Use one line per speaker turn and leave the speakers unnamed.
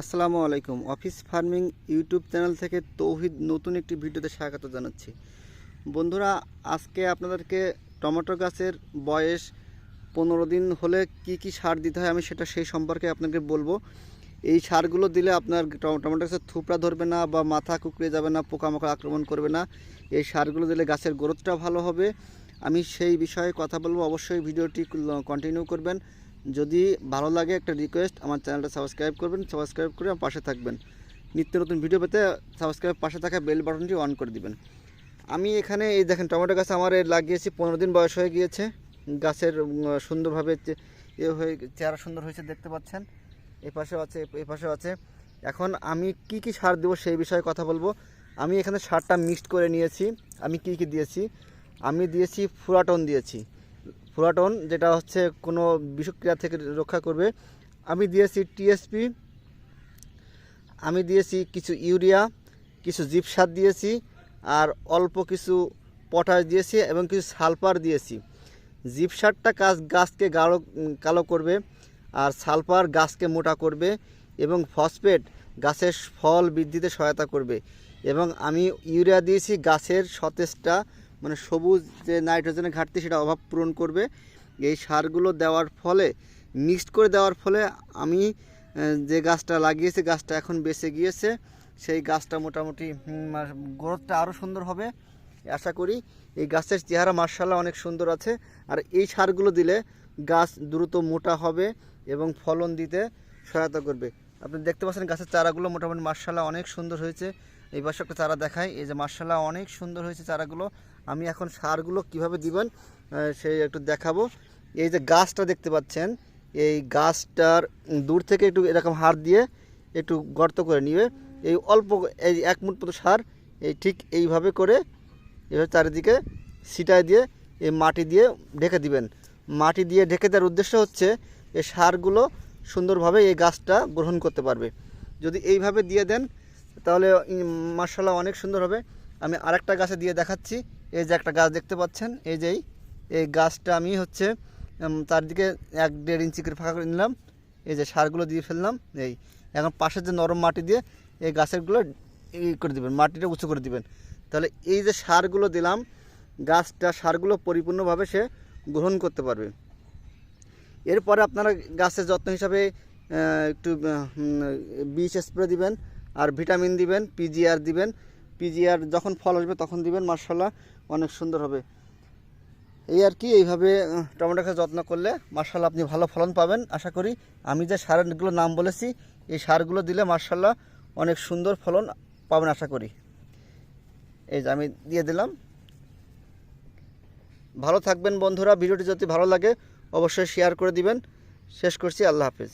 আসসালামু আলাইকুম। Office farming YouTube channel থেকে তৌহিদ নতুন একটি ভিডিওতে স্বাগত জানাচ্ছি। বন্ধুরা, আজকে আপনাদেরকে টমেটো গাছের বয়স পনেরো দিন হলে কি কি সার দিতে হয় আমি সেটা সেই সম্পর্কে আপনাকে বলব। এই সারগুলো দিলে আপনার টমেটো গাছের থুপড়া ধরবে না বা মাথা কুকড়ে যাবে না, পোকামাকড় আক্রমণ করবে না। এই সারগুলো দিলে গাছের গ্রোথটা ভালো হবে। আমি সেই বিষয়ে কথা বলব। অবশ্যই ভিডিওটি কন্টিনিউ করবেন। যদি ভালো লাগে একটা রিকোয়েস্ট আমার চ্যানেলটা সাবস্ক্রাইব করবেন সাবস্ক্রাইব করে আমার পাশে থাকবেন। নিত্য নতুন ভিডিও পেতে সাবস্ক্রাইব পাশে থাকা বেল বাটনটি অন করে দিবেন। আমি এখানে, এই দেখেন টমেটো গাছ আমার এ লাগিয়েছি, পনেরো দিন বয়স হয়ে গিয়েছে। গাছের সুন্দরভাবে এ হয়ে, চেহারা সুন্দর হয়েছে দেখতে পাচ্ছেন। পাশেও আছে পাশেও আছে। এখন আমি কি কি সার দেবো সেই বিষয়ে কথা বলব। আমি এখানে সারটা মিক্সড করে নিয়েছি। আমি কি কি দিয়েছি? আমি দিয়েছি ফুরাটন দিয়েছি। ফুরাটন যেটা হচ্ছে কোনো বিষক্রিয়া থেকে রক্ষা করবে। আমি দিয়েছি টিএসপি আমি দিয়েছি কিছু ইউরিয়া, কিছু জিপ সার দিয়েছি, আর অল্প কিছু পটাশ দিয়েছি এবং কিছু সালফার দিয়েছি। জিপ সারটা গাছ গাছকে গাঢ়, কালো করবে, আর সালফার গাছকে মোটা করবে এবং ফসফেট গাছের ফল বৃদ্ধিতে সহায়তা করবে। এবং আমি ইউরিয়া দিয়েছি গাছের সতেজটা মানে সবুজ যে নাইট্রোজেনের ঘাটতি সেটা অভাব পূরণ করবে। এই সারগুলো দেওয়ার ফলে, মিক্সড করে দেওয়ার ফলে আমি যে গাছটা লাগিয়েছি, গাছটা এখন বেঁচে গিয়েছে, সেই গাছটা মোটামুটি গ্রোথটা আরও সুন্দর হবে। আশা করি এই গাছের চেহারা মার্শাল্লাহ অনেক সুন্দর আছে। আর এই সারগুলো দিলে গাছ দ্রুত মোটা হবে এবং ফলন দিতে সহায়তা করবে। আপনি দেখতে পাচ্ছেন গাছের চারাগুলো মোটামুটি মার্শাল্লাহ অনেক সুন্দর হয়েছে। এই পাশে একটা চারা দেখাই। এই যে মার্শাল্লাহ অনেক সুন্দর হয়েছে চারাগুলো। আমি এখন সারগুলো কীভাবে দিবেন সেই একটু দেখাবো। এই যে গাছটা দেখতে পাচ্ছেন, এই গাছটার দূর থেকে একটু এরকম হার দিয়ে একটু গর্ত করে নিবে। এই অল্প এই এক মুঠ মতো সার এই ঠিক এইভাবে করে এভাবে চারিদিকে ছিটায় দিয়ে এই মাটি দিয়ে ঢেকে দিবেন। মাটি দিয়ে ঢেকে দেওয়ার উদ্দেশ্য হচ্ছে এই সারগুলো সুন্দরভাবে এই গাছটা গ্রহণ করতে পারবে। যদি এইভাবে দিয়ে দেন তাহলে মার্শাল্লাহ অনেক সুন্দর হবে। আমি আরেকটা গাছে দিয়ে দেখাচ্ছি। এই যে একটা গাছ দেখতে পাচ্ছেন এই যেই এই গাছটা আমি হচ্ছে উম, চারদিকে এক দেড় ইঞ্চি করে ফাঁকা করে নিলাম। এই যে সারগুলো দিয়ে ফেললাম এই এখন পাশের যে নরম মাটি দিয়ে এই গাছেরগুলো ই করে দিবেন মাটিটা উঁচু করে দিবেন। তাহলে এই যে সারগুলো দিলাম গাছটা সারগুলো পরিপূর্ণভাবে সে গ্রহণ করতে পারবে। এরপরে আপনারা গাছের যত্ন হিসাবে একটু বীজ স্প্রে দিবেন। আর ভিটামিন দিবেন পিজিআর দিবেন। পিজিআর যখন ফল আসবে তখন দিবেন মার্শাল্লাহ অনেক সুন্দর হবে। এই আর কি, এইভাবে টমেটো গাছের যত্ন করলে মার্শাল্লাহ আপনি ভালো ফলন পাবেন, আশা করি। আমি যে সারগুলো নাম বলেছি, এই সারগুলো দিলে মার্শাল্লাহ অনেক সুন্দর ফলন পাবেন, আশা করি। এই যে আমি দিয়ে দিলাম। ভালো থাকবেন বন্ধুরা, ভিডিওটি যদি ভালো লাগে অবশ্যই শেয়ার করে দিবেন। শেষ করছি, আল্লাহ হাফিজ।